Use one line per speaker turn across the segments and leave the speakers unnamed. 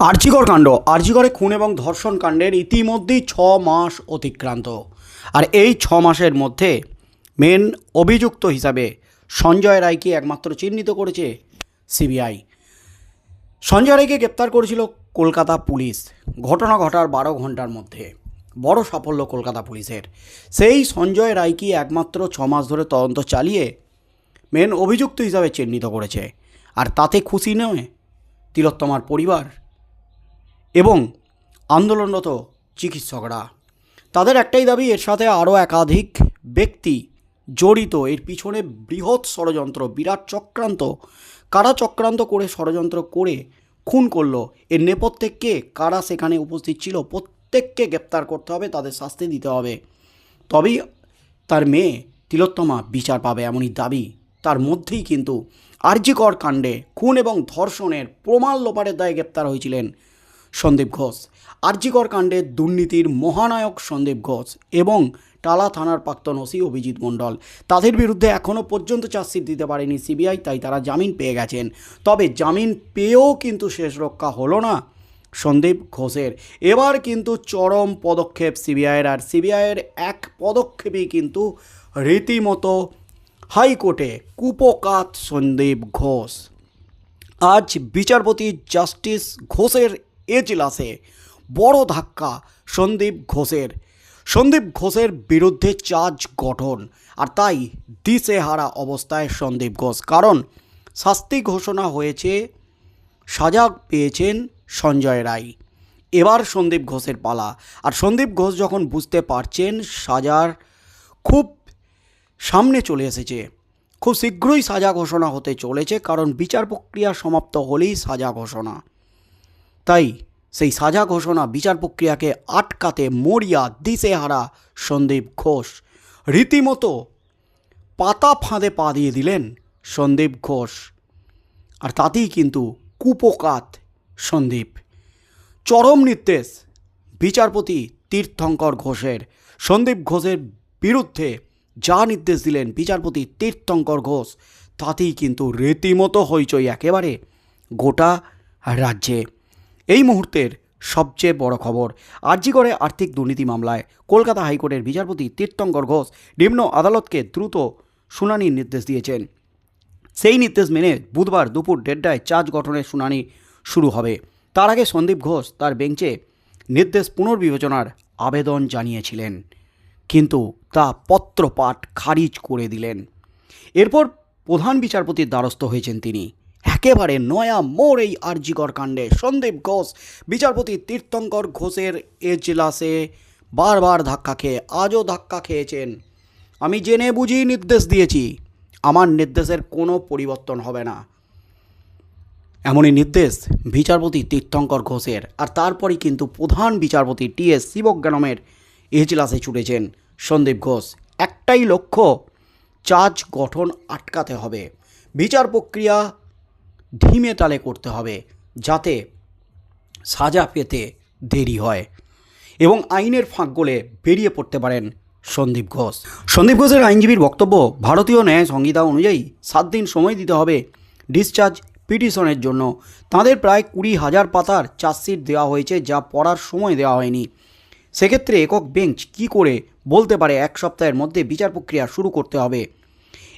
আর্জিকর কাণ্ড। আর্জিকরে খুন এবং ধর্ষণ কাণ্ডের ইতিমধ্যেই ছ মাস অতিক্রান্ত। আর এই ছ মাসের মধ্যে মেন অভিযুক্ত হিসাবে সঞ্জয় রায়কে একমাত্র চিহ্নিত করেছে সিবিআই। সঞ্জয় রায়কে গ্রেপ্তার করেছিল কলকাতা পুলিশ। ঘটনা ঘটার বারো ঘণ্টার মধ্যে। বড় সাফল্য কলকাতা পুলিশের। সেই সঞ্জয় রায়কে একমাত্র ছ মাস ধরে তদন্ত চালিয়ে মেন অভিযুক্ত হিসাবে চিহ্নিত করেছে। আর তাতে খুশি নয় তিলোত্তমার পরিবার। এবং আন্দোলনরত চিকিৎসকরা। তাদের একটাই দাবি, এর সাথে আরও একাধিক ব্যক্তি জড়িত। এর পিছনে বৃহৎ ষড়যন্ত্র, বিরাট চক্রান্ত। কারা চক্রান্ত করে, ষড়যন্ত্র করে খুন করল, এর নেপথ্যে কে, কারা সেখানে উপস্থিত ছিল, প্রত্যেককে গ্রেপ্তার করতে হবে, তাদের শাস্তি দিতে হবে। তবেই তার মেয়ে তিলোত্তমা বিচার পাবে এমনই দাবি। তার মধ্যেই কিন্তু আর্যিকর কাণ্ডে খুন এবং ধর্ষণের প্রমাণ লোপারের দায়ে গ্রেপ্তার হয়েছিলেন সন্দীপ ঘোষ। আর্যিকর কাণ্ডে দুর্নীতির মহানায়ক সন্দীপ ঘোষ এবং টালা থানার প্রাক্তন ওসি অভিজিৎ মণ্ডল। তাদের বিরুদ্ধে এখনও পর্যন্ত চার্জশিট দিতে পারেনি সিবিআই, তাই তারা জামিন পেয়ে গেছেন। তবে জামিন পেয়েও কিন্তু শেষ রক্ষা হলো না সন্দীপ ঘোষের। এবার কিন্তু চরম পদক্ষেপ সিবিআইয়ের, আর সিবিআইয়ের এক পদক্ষেপই কিন্তু রীতিমতো হাইকোর্টে কুপকাত সন্দীপ ঘোষ। আজ বিচারপতি জাস্টিস ঘোষের এজলাসে বড় ধাক্কা সন্দীপ ঘোষের। সন্দীপ ঘোষের বিরুদ্ধে চার্জ গঠন, আর তাই দিশেহারা অবস্থায় সন্দীপ ঘোষ। কারণ শাস্তি ঘোষণা হয়েছে, সাজা পেয়েছেন সঞ্জয় রায়। এবার সন্দীপ ঘোষের পালা, আর সন্দীপ ঘোষ যখন বুঝতে পারছেন সাজার খুব সামনে চলে এসেছে, খুব শীঘ্রই সাজা ঘোষণা হতে চলেছে, কারণ বিচার প্রক্রিয়া সমাপ্ত হলেই সাজা ঘোষণা। তাই সেই সাজা ঘোষণা বিচার প্রক্রিয়াকে আটকাতে মরিয়া দিশেহারা সন্দীপ ঘোষ। রীতিমতো পাতা ফাঁদে পা দিয়ে দিলেন সন্দীপ ঘোষ। আর তাতেই কিন্তু কুপকাত সন্দীপ। চরম নির্দেশ বিচারপতি তীর্থঙ্কর ঘোষের। সন্দীপ ঘোষের বিরুদ্ধে যা নির্দেশ দিলেন বিচারপতি তীর্থঙ্কর ঘোষ, তাতেই কিন্তু রীতিমতো হইচই একেবারে গোটা রাজ্যে। এই মুহূর্তের সবচেয়ে বড় খবর। আর্জিকরে আর্থিক দুর্নীতি মামলায় কলকাতা হাইকোর্টের বিচারপতি তীর্থঙ্কর ঘোষ নিম্ন আদালতকে দ্রুত শুনানির নির্দেশ দিয়েছেন। সেই নির্দেশ মেনে বুধবার দুপুর দেড়টায় চার্জ গঠনের শুনানি শুরু হবে। তার আগে সন্দীপ ঘোষ তার বেঞ্চে নির্দেশ পুনর্বিবেচনার আবেদন জানিয়েছিলেন। কিন্তু তা পত্রপাঠ খারিজ করে দিলেন। এরপর প্রধান বিচারপতির দ্বারস্থ হয়েছেন তিনি। একেবারে নয়া মোড় এই আর্জিকর কাণ্ডে। সন্দীপ ঘোষ, বিচারপতি তীর্থঙ্কর ঘোষের এজলাসে বারবার ধাক্কা খেয়ে, আজও ধাক্কা খেয়েছেন। আমি জেনে বুঝি নির্দেশ দিয়েছি, আমার নির্দেশের কোনো পরিবর্তন হবে না। এমনই নির্দেশ বিচারপতি তীর্থঙ্কর ঘোষের, আর তারপরই কিন্তু প্রধান বিচারপতি টি এস শিবজ্ঞানমের এজলাসে ছুটেছেন সন্দীপ ঘোষ। একটাই লক্ষ্য, চার্জ গঠন আটকাতে হবে। বিচার প্রক্রিয়া ধিমে তালে করতে হবে যাতে সাজা পেতে দেরি হয় এবং আইনের ফাঁক গোলে বেরিয়ে পড়তে পারেন সন্দীপ ঘোষ। সন্দীপ ঘোষের আইনজীবীর বক্তব্য, ভারতীয় ন্যায় সংহিতা অনুযায়ী সাত দিন সময় দিতে হবে ডিসচার্জ পিটিশনের জন্য। তাদের প্রায় কুড়ি হাজার পাতার চার্জশিট দেওয়া হয়েছে যা পড়ার সময় দেওয়া হয়নি। সেক্ষেত্রে একক বেঞ্চ কি করে বলতে পারে? এক সপ্তাহের মধ্যে বিচার প্রক্রিয়া শুরু করতে হবে।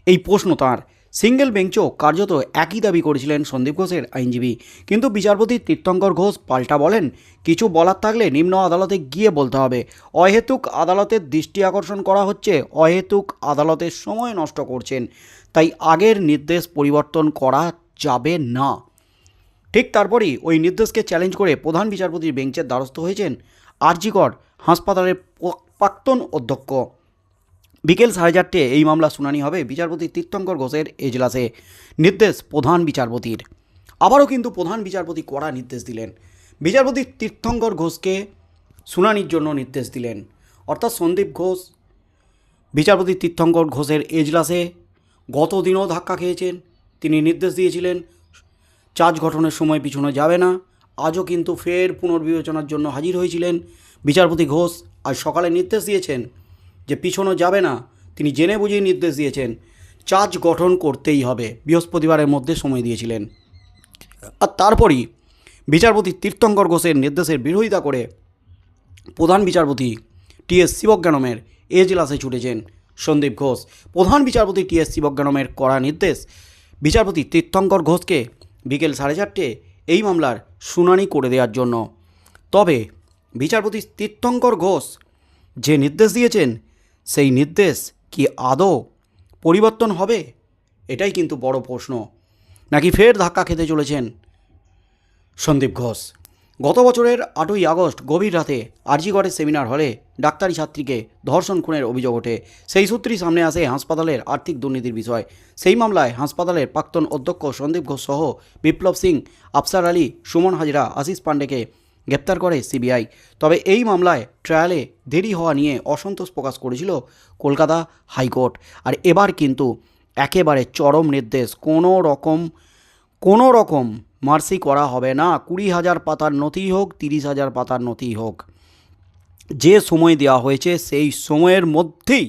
এই প্রশ্ন তাঁর। সিঙ্গেল বেঞ্চও কার্যত একই দাবি করেছিলেন সন্দীপ ঘোষের আইনজীবী। কিন্তু বিচারপতি তীর্থঙ্কর ঘোষ পাল্টা বলেন, কিছু বলার থাকলে নিম্ন আদালতে গিয়ে বলতে হবে। অহেতুক আদালতের দৃষ্টি আকর্ষণ করা হচ্ছে, অহেতুক আদালতের সময় নষ্ট করছেন। তাই আগের নির্দেশ পরিবর্তন করা যাবে না। ঠিক তারপরই ওই নির্দেশকে চ্যালেঞ্জ করে প্রধান বিচারপতির বেঞ্চের দ্বারস্থ হয়েছেন আরজিকর হাসপাতালের প্রাক্তন অধ্যক্ষ। বিকেল সাড়ে চারটে এই মামলা শুনানি হবে বিচারপতি তীর্থঙ্কর ঘোষের এজলাসে। নির্দেশ প্রধান বিচারপতির। আবারও কিন্তু প্রধান বিচারপতি কড়া নির্দেশ দিলেন। বিচারপতি তীর্থঙ্কর ঘোষকে শুনানির জন্য নির্দেশ দিলেন। অর্থাৎ সন্দীপ ঘোষ, বিচারপতি তীর্থঙ্কর ঘোষের এজলাসে গত দিনও ধাক্কা খেয়েছেন। তিনি নির্দেশ দিয়েছিলেন, চার্জ গঠনের সময় পিছনে যাবে না। আজও কিন্তু ফের পুনর্বিবেচনার জন্য হাজির হয়েছিলেন বিচারপতি ঘোষ। আজ সকালে নির্দেশ দিয়েছেন যে পিছনো যাবে না, তিনি জেনে বুঝেই নির্দেশ দিয়েছেন, চার্জ গঠন করতেই হবে। বৃহস্পতিবারের মধ্যে সময় দিয়েছিলেন। আর তারপরই বিচারপতি তীর্থঙ্কর ঘোষের নির্দেশের বিরোধিতা করে প্রধান বিচারপতি টি এস শিবজ্ঞানমের এজলাসে ছুটেছেন সন্দীপ ঘোষ। প্রধান বিচারপতি টি এস শিবজ্ঞানমের করা নির্দেশ বিচারপতি তীর্থঙ্কর ঘোষকে বিকেল সাড়ে চারটে এই মামলার শুনানি করে দেওয়ার জন্য। তবে বিচারপতি তীর্থঙ্কর ঘোষ যে নির্দেশ দিয়েছেন সেই নির্দেশ কি আদৌ পরিবর্তন হবে? এটাই কিন্তু বড় প্রশ্ন। নাকি ফের ধাক্কা খেতে চলেছেন? সন্দীপ ঘোষ, গত বছরের আটই আগস্ট গভীর রাতে আরজিগড়ের সেমিনার হলে ডাক্তারি ছাত্রীকে ধর্ষণ খুনের অভিযোগ ওঠে। সেই সূত্রেই সামনে আসে হাসপাতালের আর্থিক দুর্নীতির বিষয়। সেই মামলায় হাসপাতালের প্রাক্তন অধ্যক্ষ সন্দীপ ঘোষ সহ বিপ্লব সিং, আফসার আলী, সুমন হাজরা, আশিস পাণ্ডেকে গ্রেপ্তার করে সিবিআই। তবে এই মামলায় ট্রায়ালে দেরি হওয়া নিয়ে অসন্তোষ প্রকাশ করেছিল কলকাতা হাইকোর্ট। আর এবার কিন্তু একেবারে চরম নির্দেশ, কোনো রকম কোনো রকম মার্সি করা হবে না। কুড়ি হাজার পাতার নথি হোক, তিরিশ হাজার পাতার নথি হোক। যে সময় দেওয়া হয়েছে, সেই সময়ের মধ্যেই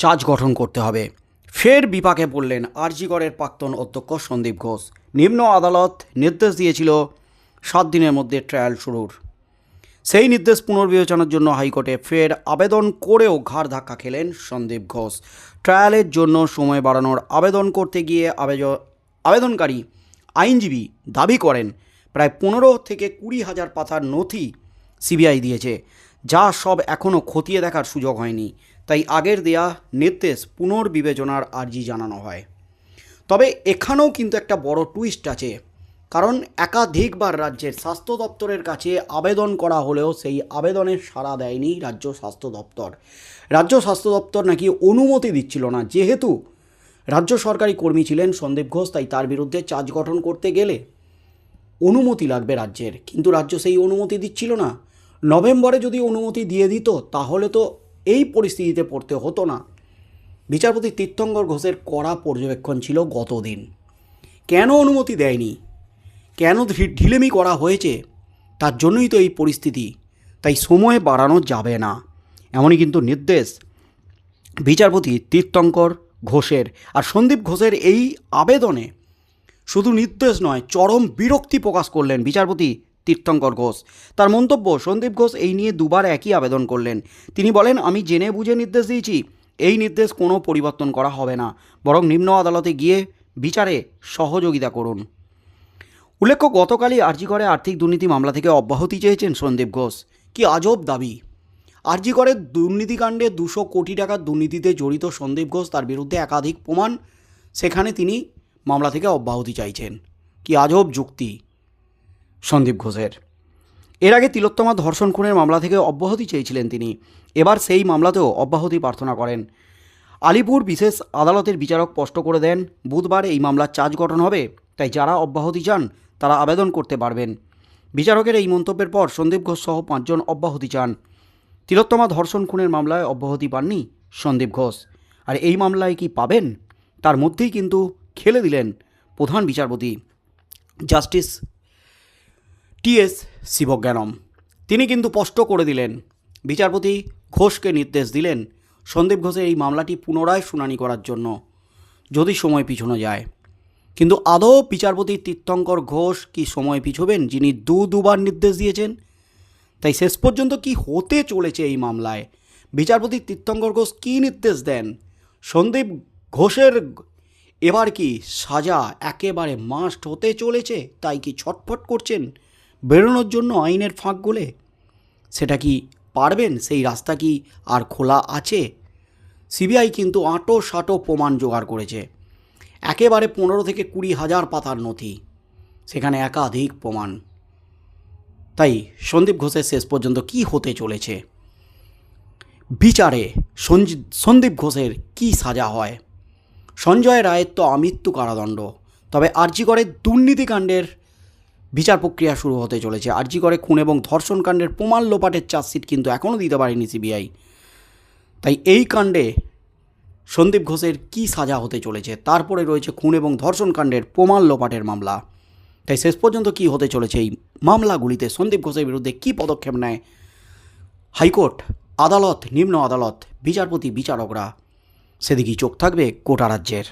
চার্জ গঠন করতে হবে। ফের বিপাকে পড়লেন আরজিগড়ের প্রাক্তন অধ্যক্ষ সন্দীপ ঘোষ। নিম্ন আদালত নির্দেশ দিয়েছিল সাত দিনের মধ্যে ট্রায়াল শুরুর। সেই নির্দেশ পুনর্বিবেচনার জন্য হাইকোর্টে ফের আবেদন করেও ঘাড় ধাক্কা খেলেন সন্দীপ ঘোষ। ট্রায়ালের জন্য সময় বাড়ানোর আবেদন করতে গিয়ে আবেদনকারী আইনজীবী দাবি করেন, প্রায় পনেরো থেকে কুড়ি হাজার পাতার নথি সিবিআই দিয়েছে, যা সব এখনও খতিয়ে দেখার সুযোগ হয়নি। তাই আগের দেয়া নির্দেশ পুনর্বিবেচনার আর্জি জানানো হয়। তবে এখানেও কিন্তু একটা বড় টুইস্ট আছে। কারণ একাধিকবার রাজ্যের স্বাস্থ্য দপ্তরের কাছে আবেদন করা হলেও সেই আবেদনের সাড়া দেয়নি রাজ্য স্বাস্থ্য দপ্তর। রাজ্য স্বাস্থ্য দপ্তর নাকি অনুমতি দিচ্ছিল না, যেহেতু রাজ্য সরকারি কর্মী ছিলেন সন্দীপ ঘোষ, তাই তার বিরুদ্ধে চার্জ গঠন করতে গেলে অনুমতি লাগবে রাজ্যের। কিন্তু রাজ্য সেই অনুমতি দিচ্ছিল না। নভেম্বরে যদি অনুমতি দিয়ে দিত, তাহলে তো এই পরিস্থিতিতে পড়তে হতো না। বিচারপতি তীর্থঙ্কর ঘোষের কড়া পর্যবেক্ষণ ছিল গতদিন। কেন অনুমতি দেয়নি? কেন ঢিলেমি করা হয়েছে? তার জন্যই তো এই পরিস্থিতি। তাই সময় বাড়ানো যাবে না। এমনই কিন্তু নির্দেশ বিচারপতি তীর্থঙ্কর ঘোষের। আর সন্দীপ ঘোষের এই আবেদনে শুধু নির্দেশ নয়, চরম বিরক্তি প্রকাশ করলেন বিচারপতি তীর্থঙ্কর ঘোষ। তার মন্তব্য, সন্দীপ ঘোষ এই নিয়ে দুবার একই আবেদন করলেন। তিনি বলেন, আমি জেনে বুঝে নির্দেশ দিয়েছি। এই নির্দেশ কোনো পরিবর্তন করা হবে না। বরং নিম্ন আদালতে গিয়ে বিচারে সহযোগিতা করুন। উল্লেখ্য, গতকালই আরজিগড়ে আর্থিক দুর্নীতি মামলা থেকে অব্যাহতি চেয়েছেন সন্দীপ ঘোষ। কি আজব দাবি। আরজিগড়ের দুর্নীতিকাণ্ডে দুশো কোটি টাকার দুর্নীতিতে জড়িত সন্দীপ ঘোষ তার বিরুদ্ধে একাধিক প্রমাণ। সেখানে তিনি মামলা থেকে অব্যাহতি চাইছেন। কি আজব যুক্তি সন্দীপ ঘোষের। এর আগে তিলোত্তমা ধর্ষণ খুনের মামলা থেকে অব্যাহতি চেয়েছিলেন তিনি। এবার সেই মামলাতেও অব্যাহতি প্রার্থনা করেন। আলিপুর বিশেষ আদালতের বিচারক স্পষ্ট করে দেন, বুধবার এই মামলার চার্জ গঠন হবে, তাই যারা অব্যাহতি চান তারা আবেদন করতে পারবেন। বিচারকের এই মন্তব্যের পর সন্দীপ ঘোষ সহ পাঁচজন অব্যাহতি চান। তিলোত্তমা ধর্ষণ খুনের মামলায় অব্যাহতি পাননি সন্দীপ ঘোষ। আর এই মামলায় কি পাবেন? তার মধ্যেই কিন্তু খেলে দিলেন প্রধান বিচারপতি জাস্টিস টিএস শিবজ্ঞানম। তিনি কিন্তু স্পষ্ট করে দিলেন, বিচারপতি ঘোষকে নির্দেশ দিলেন সন্দীপ ঘোষের এই মামলাটি পুনরায় শুনানি করার জন্য, যদি সময় পিছনো যায়। কিন্তু আদৌ বিচারপতি তীর্থঙ্কর ঘোষ কি সময় পিছবেন, যিনি দু দুবার নির্দেশ দিয়েছেন? তাই শেষ পর্যন্ত কি হতে চলেছে এই মামলায়? বিচারপতি তীর্থঙ্কর ঘোষ কী নির্দেশ দেন? সন্দীপ ঘোষের এবার কি সাজা একেবারে মাস্ট হতে চলেছে, তাই কি ছটফট করছেন বেরোনোর জন্য আইনের ফাঁক গলে? সেটা কি পারবেন? সেই রাস্তা কি আর খোলা আছে? সিবিআই কিন্তু আঁটো সাঁটো প্রমাণ জোগাড় করেছে। একেবারে পনেরো থেকে কুড়ি হাজার পাতার নথি, সেখানে একাধিক প্রমাণ। তাই সন্দীপ ঘোষের শেষ পর্যন্ত কি হতে চলেছে? বিচারে সন্দীপ ঘোষের কি সাজা হয়? সঞ্জয় রায়ের তো আমৃত্যু কারাদণ্ড, তবে আরজিগড়ের দুর্নীতিকাণ্ডের বিচার প্রক্রিয়া শুরু হতে চলেছে। আরজিগড়ে খুন এবং ধর্ষণ কাণ্ডের প্রমাণ লোপাটের চার্জশিট কিন্তু এখনও দিতে পারেনি সিবিআই। তাই এই কাণ্ডে সন্দীপ ঘোষের কি সাজা হতে চলেছে? তারপরে রয়েছে খুন এবং ধর্ষণকাণ্ডের প্রমাণ লোপাটের মামলা। তাই শেষ পর্যন্ত কি হতে চলেছে এই মামলাগুলিতে সন্দীপ ঘোষের বিরুদ্ধে কি পদক্ষেপ নেয়? হাইকোর্ট, আদালত, নিম্ন আদালত, বিচারপতি, বিচারকরা। সেদিকেই চোখ থাকবে কোটা রাজ্যের।